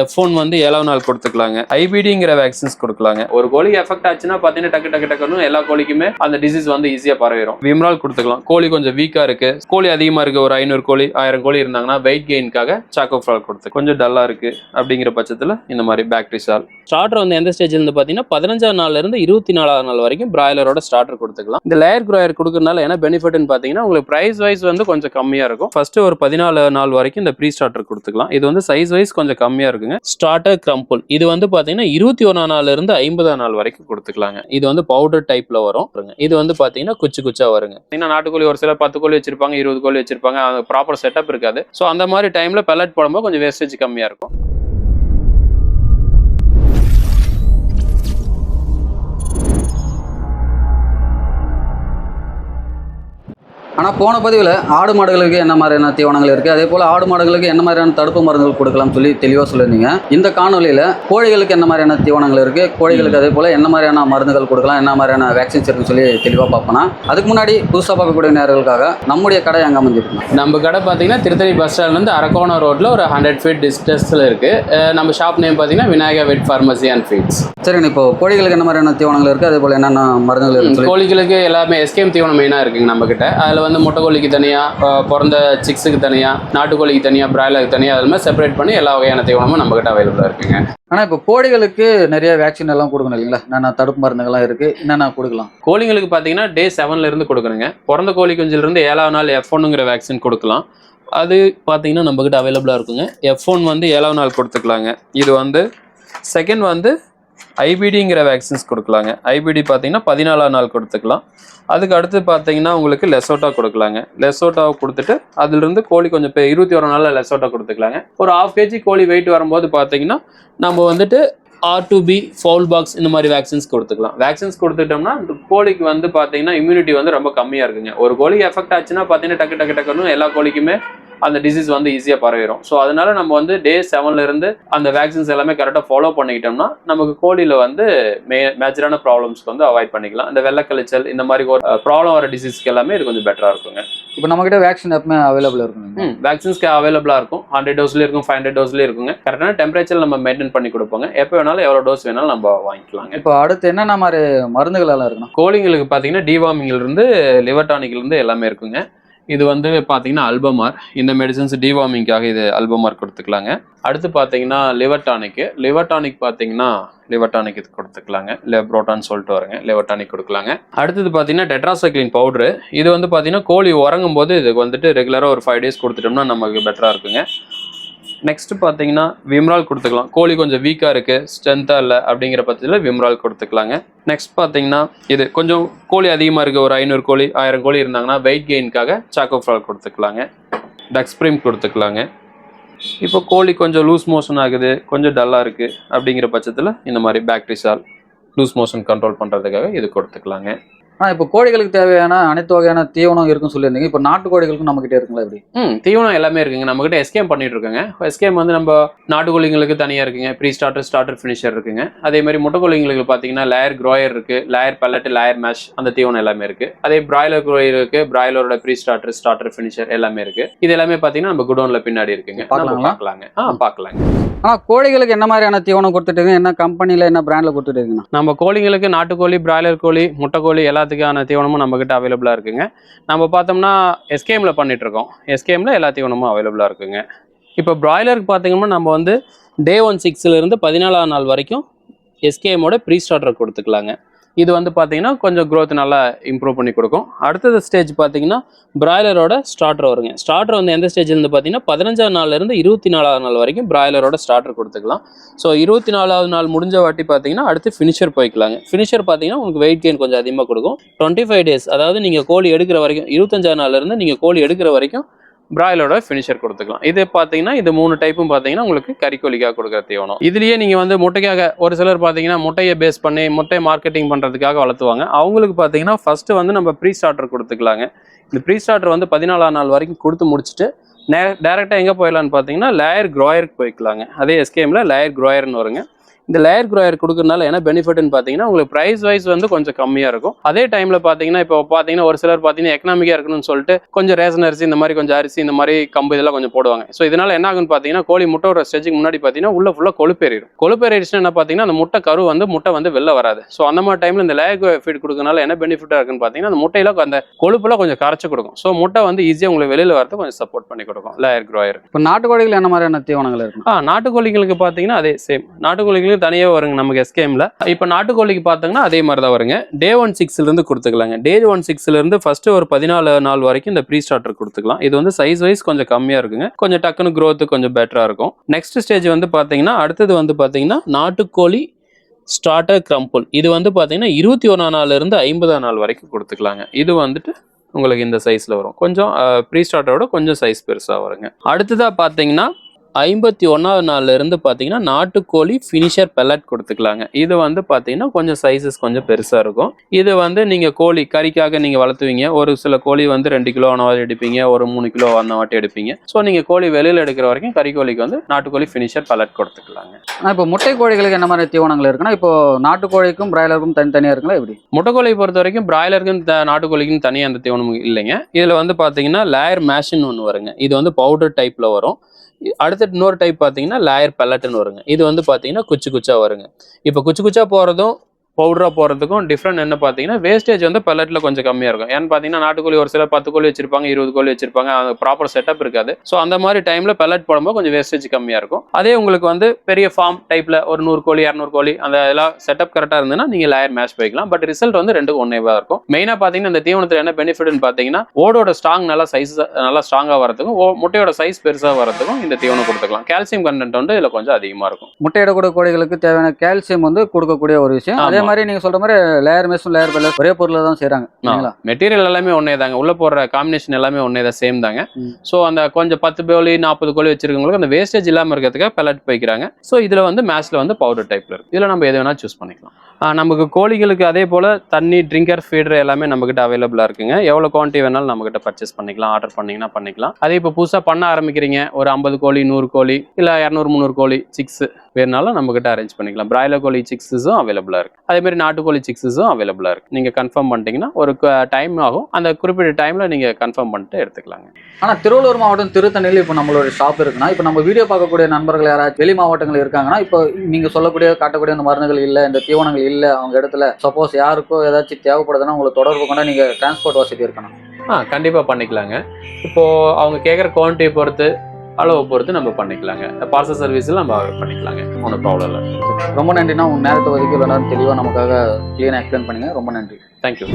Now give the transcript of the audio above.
F one வந்து ஏழாவது நாள் கொடுத்துக்கலாங்க. ஐபிடிங்கிற வேக்சின்ஸ் கொடுக்கலாங்க. ஒரு கோழிக்கு எஃபெக்ட் ஆச்சுன்னா பார்த்தீங்கன்னா டக்கு டக்கு டக்குன்னு எல்லா கோழிக்குமே அந்த டிசீஸ் வந்து ஈஸியாக பரவிடும் விம்ரால் கொடுத்துக்கலாம். கோழி கொஞ்சம் வீக்காக இருக்கு. கோழி அதிகமாக இருக்கு. ஒரு ஐநூறு கோழி ஆயிரம் கோழி இருந்தாங்கன்னா வெயிட் கெயின்காக சாக்கோஃபால் கொடுத்து கொஞ்சம் டல்லாக இருக்கு அப்படிங்கிற பட்சத்தில் இந்த மாதிரி பேக்டீரிசால் ஸ்டார்டர் வந்து எந்த ஸ்டேஜ்ல இருந்து பார்த்தீங்கன்னா பதினஞ்சாம் நாள்ல இருந்து இருபத்தி நாலாவது நாள் வரைக்கும் பிராய்லரோட ஸ்டார்டர் கொடுத்துக்கலாம். இந்த லேயர் குராயர் கொடுக்கறதுனால என்ன பெனிஃபிட்னு பார்த்தீங்கன்னா உங்களுக்கு பிரைஸ் வைஸ் வந்து கொஞ்சம் கம்மியாக இருக்கும். ஃபர்ஸ்ட் ஒரு பதினாலு நாள் வரைக்கும் இந்த ப்ரீ ஸ்டார்டர் கொடுத்துக்கலாம். இது வந்து சைஸ் வைஸ் கொஞ்சம் கம்மியாக இருக்குங்க. ஸ்டார்டர் கிரம்பிள் இது வந்து பார்த்தீங்கன்னா இருபத்தி ஒன்றாம் நாள்ல இருந்து ஐம்பதாம் நாள் வரைக்கும் கொடுத்துக்கலாங்க. இது வந்து பவுடர் டைப்ல வரும். இது வந்து பார்த்தீங்கன்னா குச்சி குச்சா வருங்க. ஏன்னா நாட்டுக்கோழி ஒரு சில பத்து கோழி வச்சிருப்பாங்க இருபது கோழி வச்சிருப்பாங்க. ப்ராப்பர் செட்டப் இருக்காது. ஸோ அந்த மாதிரி டைம்ல பெல்லட் போடும்போது கொஞ்சம் வேஸ்டேஜ் கம்மியாக இருக்கும். ஆனால் போன பதிவில் ஆடு மாடுகளுக்கு என்ன மாதிரியான தீவனங்கள் இருக்குது அதே போல் ஆடு மாடுகளுக்கு என்ன மாதிரியான தடுப்பு மருந்துகள் கொடுக்கலாம் சொல்லி தெளிவாக சொல்லியிருந்தீங்க. இந்த காணொலியில் கோழிகளுக்கு என்ன மாதிரியான தீவனங்கள் இருக்குது கோழிகளுக்கு அதே போல் என்ன மாதிரியான மருந்துகள் கொடுக்கலாம்? என்ன மாதிரியான வேக்சின்ஸ் இருக்குன்னு சொல்லி தெளிவாக பார்ப்போனா அதுக்கு முன்னாடி புதுசாக பார்க்கக்கூடிய நேர்களுக்காக நம்முடைய கடை எங்கே அமைஞ்சிருக்கு நம்ம கடை பார்த்தீங்கன்னா திருத்தணி பஸ் ஸ்டாண்ட்லேருந்து அரக்கோணம் ரோட்டில் ஒரு ஹண்ட்ரட் ஃபீட் டிஸ்டன்ஸில் இருக்குது நம்ம ஷாப் நேம் பார்த்தீங்கன்னா Vinayaka vet pharmacy and feeds சரிங்க இப்போ கோழிகளுக்கு என்ன மாதிரியான தீவனங்கள் இருக்குது அதே போல் என்னென்ன மருந்துகள் சொல்லி கோழிகளுக்கு எல்லாமே எஸ்கேம் தீவனம் மெயினாக இருக்குங்க நம்ம கிட்ட அதில் வந்து முட்டைக்கோழிக்கு தனியாக பிறந்த சிக்ஸுக்கு தனியாக நாட்டுக்கோழிக்கு தனியாக பிராய்லருக்கு தனியாக அது மாதிரி செப்பரேட் பண்ணி எல்லா வகையான தீவனமும் நம்ம கிட்ட அவைலபிளாக இருக்குங்க. ஆனால் இப்போ கோழிகளுக்கு நிறைய வேக்சின் எல்லாம் கொடுக்கணும் இல்லைங்களா? என்னென்ன தடுப்பு மருந்துகள்லாம் இருக்குது என்னென்ன கொடுக்கலாம்? கோழிங்களுக்கு பார்த்தீங்கன்னா டே செவன்ல இருந்து கொடுக்குறோங்க பிறந்த கோழி குஞ்சிலிருந்து ஏழாவது நாள் எஃப் ஒன்னுங்கிற வேக்சின் கொடுக்கலாம். அது பார்த்தீங்கன்னா நம்மக்கிட்ட அவைலபிளாக இருக்குங்க. எஃப் ஒன் வந்து ஏழாவது நாள் கொடுத்துக்கலாங்க. இது வந்து செகண்ட் வந்து ஐபிடிங்கிற வேக்சின்ஸ் கொடுக்கலாங்க. ஐபிடி பார்த்தீங்கன்னா பதினாலாம் நாள் கொடுத்துக்கலாம். அதுக்கு அடுத்து பார்த்தீங்கன்னா உங்களுக்கு லெசோட்டா கொடுக்கலாங்க. லெசோட்டாவை கொடுத்துட்டு அதுலேருந்து கோழி கொஞ்சம் இப்போ இருபத்தி ஒரு நாளில் லெசோட்டா கொடுத்துக்கலாங்க. ஒரு ஆஃப் கேஜி கோழி வெயிட் வரும்போது பார்த்தீங்கன்னா நம்ம வந்துட்டு R two B fowl pox இந்த மாதிரி வேக்சின்ஸ் கொடுத்துக்கலாம். வேக்சின்ஸ் கொடுத்துட்டோம்னா இந்த கோழிக்கு வந்து பார்த்தீங்கன்னா இம்யூனிட்டி வந்து ரொம்ப கம்மியாக இருக்குங்க. ஒரு கோழிக்கு எஃபெக்ட் ஆச்சுன்னா பார்த்தீங்கன்னா டக்கு டக்கு டக்குன்னு எல்லா கோழிக்குமே அந்த டிசீஸ் வந்து ஈஸியாக பரவிடும் ஸோ அதனால நம்ம வந்து டே செவன்ல இருந்து அந்த வேக்சின்ஸ் எல்லாமே கரெக்டாக ஃபாலோ பண்ணிக்கிட்டோம்னா நமக்கு கோழியில் வந்து மே மேஜரான ப்ராப்ளம்ஸ்க்கு வந்து அவாய்ட் பண்ணிக்கலாம். இந்த வெள்ளக்கழிச்சல் இந்த மாதிரி ஒரு ப்ராப்ளம் வர டிசீஸ்க்கு எல்லாமே இது கொஞ்சம் பெட்டராக இருக்குங்க. இப்போ நம்மக்கிட்ட வேக்சின் எப்பவுமே அவைலபிள் இருக்குங்க. ம் வேக்சின்ஸ்க்கு அவைலபிளாக இருக்கும். ஹண்ட்ரட் டோஸ்லேயும் இருக்கும் ஃபைவ் ஹண்ட்ரட் டோஸ்லேயும் இருக்குங்க. கரெக்டான டெம்பரேச்சர் நம்ம மெயின்டைன் பண்ணி கொடுப்போங்க. எப்போ வேணாலும் எவ்வளோ டோஸ் வேணாலும் நம்ம வாங்கிக்கலாங்க. இப்போ அடுத்து என்னென்ன மாதிரி மருந்துகள் எல்லாம் இருக்குண்ணா? கோழிங்களுக்கு பார்த்தீங்கன்னா டிவார்மிங்ல இருந்து லிவர் டானிக்ல இருந்து எல்லாமே இருக்குங்க. இது வந்து பார்த்தீங்கன்னா அல்பமார் இந்த மெடிசன்ஸ் டிவார்மிங்காக இது அல்பமார் கொடுத்துக்கலாங்க. அடுத்து பார்த்தீங்கன்னா லிவர் டானிக்கு லிவர் டானிக் பார்த்தீங்கன்னா லிவர் டானிக் இது கொடுத்துக்கலாங்க. லெப்ரோட்டான்னு சொல்லிட்டு வருங்க. லிவர் டானிக் கொடுக்கலாங்க. அடுத்தது பார்த்தீங்கன்னா டெட்ராசைக்ளின் பவுடர் இது வந்து பார்த்தீங்கன்னா கோழி உறங்கும் போது இதுக்கு வந்துட்டு ரெகுலராக ஒரு ஃபைவ் டேஸ் கொடுத்துட்டோம்னா நமக்கு பெட்டராக இருக்குங்க. நெக்ஸ்ட் பார்த்தீங்கன்னா விம்ரால் கொடுத்துக்கலாம். கோழி கொஞ்சம் வீக்காக இருக்குது ஸ்ட்ரென்த்தாக இல்லை அப்படிங்கிற பட்சத்தில் விம்ரால் கொடுத்துக்கலாங்க. நெக்ஸ்ட் பார்த்தீங்கன்னா இது கொஞ்சம் கோழி அதிகமாக இருக்குது ஒரு ஐநூறு கோழி ஆயிரம் கோழி இருந்தாங்கன்னா வெயிட் கெயின்காக சாக்கோஃபால் கொடுத்துக்கலாங்க. டக்ஸ்ப்ரீம் கொடுத்துக்கலாங்க. இப்போ கோழி கொஞ்சம் லூஸ் மோஷன் ஆகுது கொஞ்சம் டல்லாக இருக்குது அப்படிங்கிற பட்சத்தில் இந்த மாதிரி பேக்டீரியால் லூஸ் மோஷன் கண்ட்ரோல் பண்ணுறதுக்காக இது கொடுத்துக்கலாங்க. ஆ இப்போ கோழிகளுக்கு தேவையான அனைத்து வகையான தீவனம் இருக்குன்னு சொல்லியிருந்தீங்க. இப்போ நாட்டு கோழிகளுக்கும் நம்ம கிட்ட இருக்குங்களா எப்படி ம் தீவனம் எல்லாமே இருக்குங்க. நம்மகிட்ட எஸ்கேம் பண்ணிட்டு இருக்கோங்க எஸ்கேம் வந்து நம்ம நாட்டுக்கோழிங்களுக்கு தனியாக இருக்குங்க. ப்ரீ ஸ்டார்டர் ஸ்டார்டர் ஃபினிஷர் இருக்குங்க. அதே மாதிரி முட்டைக்கோழிங்களுக்கு பார்த்தீங்கன்னா லேயர் க்ரோயர் இருக்கு. லேயர் பல்லட் லேயர் மேஷ் அந்த தீவனம் எல்லாமே இருக்கு. அதே பிராய்லர் க்ரோயர் இருக்கு. பிராய்லரோட ப்ரீ ஸ்டார்டர் ஸ்டார்டர் ஃபினிஷர் எல்லாமே இருக்கு. இது எல்லாமே பார்த்தீங்கன்னா நம்ம குடோன்ல பின்னாடி இருக்குங்க? பார்க்கலாங்க. ஆ பார்க்கலாங்க. ஆனால் கோழிகளுக்கு என்ன மாதிரியான தீவனம் கொடுத்துட்டு என்ன கம்பெனியில் என்ன பிராண்டில் கொடுத்துட்டு இருக்குங்க நம்ம கோழிங்களுக்கு நாட்டுக்கோழி பிராய்லர் கோழி முட்டைக்கோழி எல்லாத்துக்கான தீவனமும் நம்மக்கிட்ட அவைலபிளாக இருக்குங்க. நம்ம பார்த்தோம்னா எஸ்கேமில் பண்ணிகிட்ருக்கோம் இருக்கோம் எல்லா தீவனமும் அவைலபிளாக இருக்குங்க. இப்போ பிராய்லருக்கு பார்த்தீங்கன்னா நம்ம வந்து டே ஒன் இருந்து பதினாலாம் நாள் வரைக்கும் எஸ்கேமோட ப்ரீ ஸ்டார்டர் கொடுத்துக்கலாங்க. இது வந்து பார்த்தீங்கன்னா கொஞ்சம் க்ரோத் நல்லா இம்ப்ரூவ் பண்ணி கொடுக்கும். அடுத்தது ஸ்டேஜ் பார்த்தீங்கன்னா பிராய்லரோட ஸ்டார்டர் வருங்க. ஸ்டார்டர் வந்து எந்த ஸ்டேஜ்லேருந்து பார்த்தீங்கன்னா பதினஞ்சாவது நாள்லேருந்து இருபத்தி நாலாவது நாள் வரைக்கும் பிராய்லரோட ஸ்டார்டர் கொடுத்துக்கலாம். ஸோ இருபத்தி நாலாவது நாள் முடிஞ்ச வாட்டி பார்த்தீங்கன்னா அடுத்து ஃபினிஷர் போய்க்கலாங்க. ஃபினிஷர் பார்த்தீங்கன்னா உங்களுக்கு வெயிட் கெயின் கொஞ்சம் அதிகமாக கொடுக்கும். டுவெண்ட்டி ஃபைவ் டேஸ் அதாவது நீங்கள் கோழி எடுக்கிற வரைக்கும் இருபத்தஞ்சாவது நாள்லேருந்து நீங்கள் கோழி எடுக்கிற வரைக்கும் பிராய்லரோட ஃபினிஷர் கொடுத்துக்கலாம். இது பார்த்தீங்கன்னா இது மூணு டைப்பும் பார்த்தீங்கன்னா உங்களுக்கு கறிக்கோழிக்காக கொடுக்குற தீவனம். இதுலேயே நீங்கள் வந்து முட்டைக்காக ஒரு சிலர் பார்த்தீங்கன்னா முட்டையை பேஸ் பண்ணி முட்டையை மார்க்கெட்டிங் பண்ணுறதுக்காக வளர்த்துவாங்க. அவங்களுக்கு பார்த்தீங்கன்னா ஃபஸ்ட்டு வந்து நம்ம ப்ரீ ஸ்டார்டர் கொடுத்துக்கலாங்க. இந்த ப்ரீ ஸ்டார்டர் வந்து பதினாலாம் நாள் வரைக்கும் கொடுத்து முடிச்சுட்டு நே டேரெக்டாக எங்கே போயிடலான்னு பார்த்தீங்கன்னா லேயர் க்ரோயருக்கு போய்க்கலாங்க. அதே எஸ்கேமில் லேயர் க்ரோயர்னு வருங்க. இந்த லேயர் க்ரோயர் கொடுக்கறனால என்ன பெனிஃபிட்னு பார்த்தீங்கன்னா உங்களுக்கு ப்ரைஸ் வைஸ் வந்து கொஞ்சம் கம்மியாக இருக்கும். அதே டைமில் பார்த்தீங்கன்னா இப்போ பார்த்தீங்கன்னா ஒரு சிலர் பார்த்தீங்கன்னா எக்கனாமிக்காக இருக்கணும்னு சொல்லிட்டு கொஞ்சம் ரேஷன் அரிசி இந்த மாதிரி கொஞ்சம் அரிசி இந்த மாதிரி கம்பு இதெல்லாம் கொஞ்சம் போடுவாங்க. ஸோ இதனால என்ன ஆகும்னு பார்த்தீங்கன்னா கோழி முட்டை ஒரு ஸ்டேஜுக்கு முன்னாடி பார்த்தீங்கன்னா உள்ள ஃபுல்லாக கொழுப்பேறிடும். கொழுப்பேறிடுச்சுன்னா என்ன பார்த்தீங்கன்னா அந்த முட்டை கரு வந்து முட்டை வந்து வெளில வராது. ஸோ அந்த மாதிரி டைமில் இந்த லேயர் ஃபீட் கொடுக்கறனால என்ன பெனிஃபிட்டாக இருக்குன்னு பார்த்தீங்கன்னா அந்த முட்டையில அந்த கொழுப்புல கொஞ்சம் கரைச்சு கொடுக்கும். ஸோ முட்டை வந்து ஈஸியாக உங்களுக்கு வெளியில் வரது கொஞ்சம் சப்போர்ட் பண்ணி கொடுக்கும் லேயர் க்ரோயர் இப்போ நாட்டுக்கோழிகள் என்ன மாதிரியான தீவனங்கள் இருக்கும் ஆ நாட்டுக்கோழிகளுக்கு பார்த்தீங்கன்னா அதே சேம் நாட்டுக்கோழிகளுக்கு தனியாக வருங்க நமக்கு எஸ்கேமில் இப்போ நாட்டுக்கோழிக்கு பார்த்தீங்கன்னா அதே மாதிரி தான் வருங்க டே ஒன் சிக்ஸ்லேருந்து கொடுத்துக்கலாங்க. டே ஒன் சிக்ஸ்லேருந்து ஃபஸ்ட்டு ஒரு பதினாலு நாள் வரைக்கும் இந்த ப்ரீ ஸ்டார்டர் கொடுத்துக்கலாம். இது வந்து சைஸ் வைஸ் கொஞ்சம் கம்மியாக இருக்குங்க. கொஞ்சம் டக்குன்னு க்ரோத்து கொஞ்சம் பெட்டராக இருக்கும். நெக்ஸ்ட் ஸ்டேஜ் வந்து பார்த்தீங்கன்னா அடுத்தது வந்து பார்த்தீங்கன்னா நாட்டுக்கோழி ஸ்டார்டர் கிரம்பிள் இது வந்து பார்த்தீங்கன்னா இருபத்தி ஒன்றாம் நாள்லேருந்து ஐம்பதாம் நாள் வரைக்கும் கொடுத்துக்கலாங்க. இது வந்துட்டு உங்களுக்கு இந்த சைஸில் வரும். கொஞ்சம் ப்ரீ ஸ்டார்டரோட கொஞ்சம் சைஸ் பெருசாக வருங்க. அடுத்ததாக பார்த்தீங்கன்னா ஐம்பத்தி ஒன்றாவது நாள்ல இருந்து பார்த்தீங்கன்னா நாட்டுக்கோழி ஃபினிஷர் பெல்லட் கொடுத்துக்கலாங்க. இது வந்து பார்த்தீங்கன்னா கொஞ்சம் சைஸஸ் கொஞ்சம் பெருசாக இருக்கும். இது வந்து நீங்கள் கோழி கறிக்காக நீங்கள் வளர்த்துவீங்க. ஒரு சில கோழி வந்து ரெண்டு கிலோ அந்த எடுப்பீங்க. ஒரு மூணு கிலோ அந்த வாட்டி எடுப்பீங்க. ஸோ நீங்கள் கோழி வெளியில் எடுக்கிற வரைக்கும் கறிக்கோழிக்கு வந்து நாட்டுக்கோழி ஃபினிஷர் பெல்லட் கொடுத்துக்கலாங்க. ஆனால் இப்போ முட்டை கோழிகளுக்கு என்ன மாதிரி தீவனங்கள் இருக்குன்னா இப்போ நாட்டுக்கோழிக்கும் பிராய்லருக்கும் தனித்தனியாக இருக்குங்களா எப்படி? முட்டைக்கோழியை பொறுத்த வரைக்கும் பிராய்லருக்கும் நாட்டுக்கோழிக்கும் தனியாக அந்த தீவனம் இல்லைங்க. இதில் வந்து பார்த்தீங்கன்னா லேயர் மேஷின் ஒன்று வருங்க. இது வந்து பவுடர் டைப்பில் வரும். அடுத்து இன்னொரு டைப் பார்த்தீங்கன்னா லேயர் பெல்லட்னு வருங்க. இது வந்து பார்த்தீங்கன்னா குச்சி குச்சா வருங்க. இப்போ குச்சி குச்சா போகிறதும் பவுடராக போகிறதுக்கும் டிஃப்ரெண்ட் என்ன பார்த்தீங்கன்னா வேஸ்டேஜ் வந்து பெல்லட்டில் கொஞ்சம் கம்மியாக இருக்கும். ஏன்னு பார்த்தீங்கன்னா நாட்டுக்கோழி ஒரு சிலர் பத்து கோழி வச்சிருப்பாங்க இருபது கோழி வச்சிருப்பாங்க அது ப்ராப்பர் செட்டப் இருக்காது. ஸோ அந்த மாதிரி டைமில் பெல்லட் போடும்போது கொஞ்சம் வேஸ்டேஜ் கம்மியாக இருக்கும். அதே உங்களுக்கு வந்து பெரிய ஃபார்ம் டைப்பில் ஒரு நூறு கோழி இரநூறு கோழி அந்த எல்லாம் செட்டப் கரெக்டாக இருந்ததுன்னா நீங்கள் லேயர் மேட்ச் போய்க்கலாம் பட் ரிசல்ட் வந்து ரெண்டுக்கும் ஒன்றேவா இருக்கும். மெயினாக பார்த்தீங்கன்னா இந்த தீவனத்தில் என்ன பெனிஃபிட்னு பார்த்தீங்கன்னா ஓடோட ஸ்ட்ராங் நல்லா சைஸ் நல்லா ஸ்ட்ராங்காக வரதுக்கும் ஓ- முட்டையோட சைஸ் பெருசாக வரதுக்கும் இந்த தீவனம் கொடுத்துக்கலாம். கால்சியம் கண்டென்ட் வந்து இதில் கொஞ்சம் அதிகமாக இருக்கும். முட்டையிடக்கூடிய கோழிகளுக்கு தேவையான கால்சியம் வந்து கொடுக்கக்கூடிய ஒரு விஷயம். அதே. மாதிரி நீங்க சொல்ற மாதிரி லேயர் மெஷும் லேயர் பெல்லட் ஒரே பொருளை தான் செய்றாங்க இல்லைங்களா? மெட்டீரியல் எல்லாமே ஒன்றே தாங்க உள்ள போடுற காம்பினேஷன் எல்லாமே ஒன்றே தான் சேம் தாங்க. ஸோ அந்த கொஞ்சம் பத்து கோழி நாற்பது கோழி வச்சிருக்கவங்களுக்கு அந்த வேஸ்டேஜ் இல்லாமல் இருக்கிறதுக்காக பெல்லட் போய்க்கிறாங்க. ஸோ இதில் வந்து மேட்ச்ல வந்து பவுடர் டைப்ல இருக்கு. இதில் நம்ம எது வேணா சூஸ் பண்ணிக்கலாம். நமக்கு கோழிகளுக்கு அதே போல் தண்ணி ட்ரிங்கர் ஃபீடர் எல்லாமே நம்மக்கிட்ட அவைலபிளாக இருக்குங்க. எவ்வளோ குவான்டிட்டி வேணாலும் நம்மக்கிட்ட பர்ச்சேஸ் பண்ணிக்கலாம் ஆர்டர் பண்ணிங்கன்னா பண்ணிக்கலாம். அதே இப்போ புதுசாக பண்ண ஆரம்பிக்கிறீங்க ஒரு ஐம்பது கோழி நூறு கோழி இல்லை இரநூறு முந்நூறு கோழி சிக்ஸ் வேணுனாலும் நம்மக்கிட்ட அரேஞ்ச் பண்ணிக்கலாம். பிராய்லர் கோழி சிக்ஸஸும் அவைலபிளாக இருக்கு. அதே மாதிரி நாட்டுக்கோழி சிக்ஸஸும் அவைலபிளாக இருக்கு. நீங்கள் கன்ஃபார்ம் பண்ணிட்டீங்கன்னா ஒரு டைம் ஆகும். அந்த குறிப்பிட்ட டைமில் நீங்கள் கன்ஃபார்ம் பண்ணிட்டு எடுத்துக்கலாங்க. ஆனா திருவள்ளூர் மாவட்டம் திருத்தணியில் இப்போ நம்மளோட ஷாப் இருக்குன்னா இப்போ நம்ம வீடியோ பார்க்கக்கூடிய நண்பர்கள் யாராச்சும் வெளி மாவட்டங்கள் இருக்காங்கன்னா இப்போ நீங்க சொல்லக்கூடிய காட்டக்கூடிய அந்த மருந்துகள் இல்லை இந்த தீவனங்கள் இல்லை அவங்க இடத்துல சப்போஸ் யாருக்கோ ஏதாச்சும் தேவைப்படுதுன்னா உங்களை தொடர்பு கொண்டா நீங்க டிரான்ஸ்போர்ட் வசதி இருக்கணும். ஆ கண்டிப்பாக பண்ணிக்கலாங்க. இப்போது அவங்க கேட்குற குவான்டிட்டியை பொறுத்து அளவை பொறுத்து நம்ம பண்ணிக்கலாங்க. பார்சல் சர்வீஸில் நம்ம பண்ணிக்கலாங்க. ஒன்றும் ப்ராப்ளம் இல்லை. ரொம்ப நன்றிண்ணா. உங்க நேரத்தை ஒதுக்கி நேரம் தெளிவாக நமக்காக கிளீனாக எக்ஸ்பிளைன் பண்ணுங்க. ரொம்ப நன்றி. தேங்க்யூ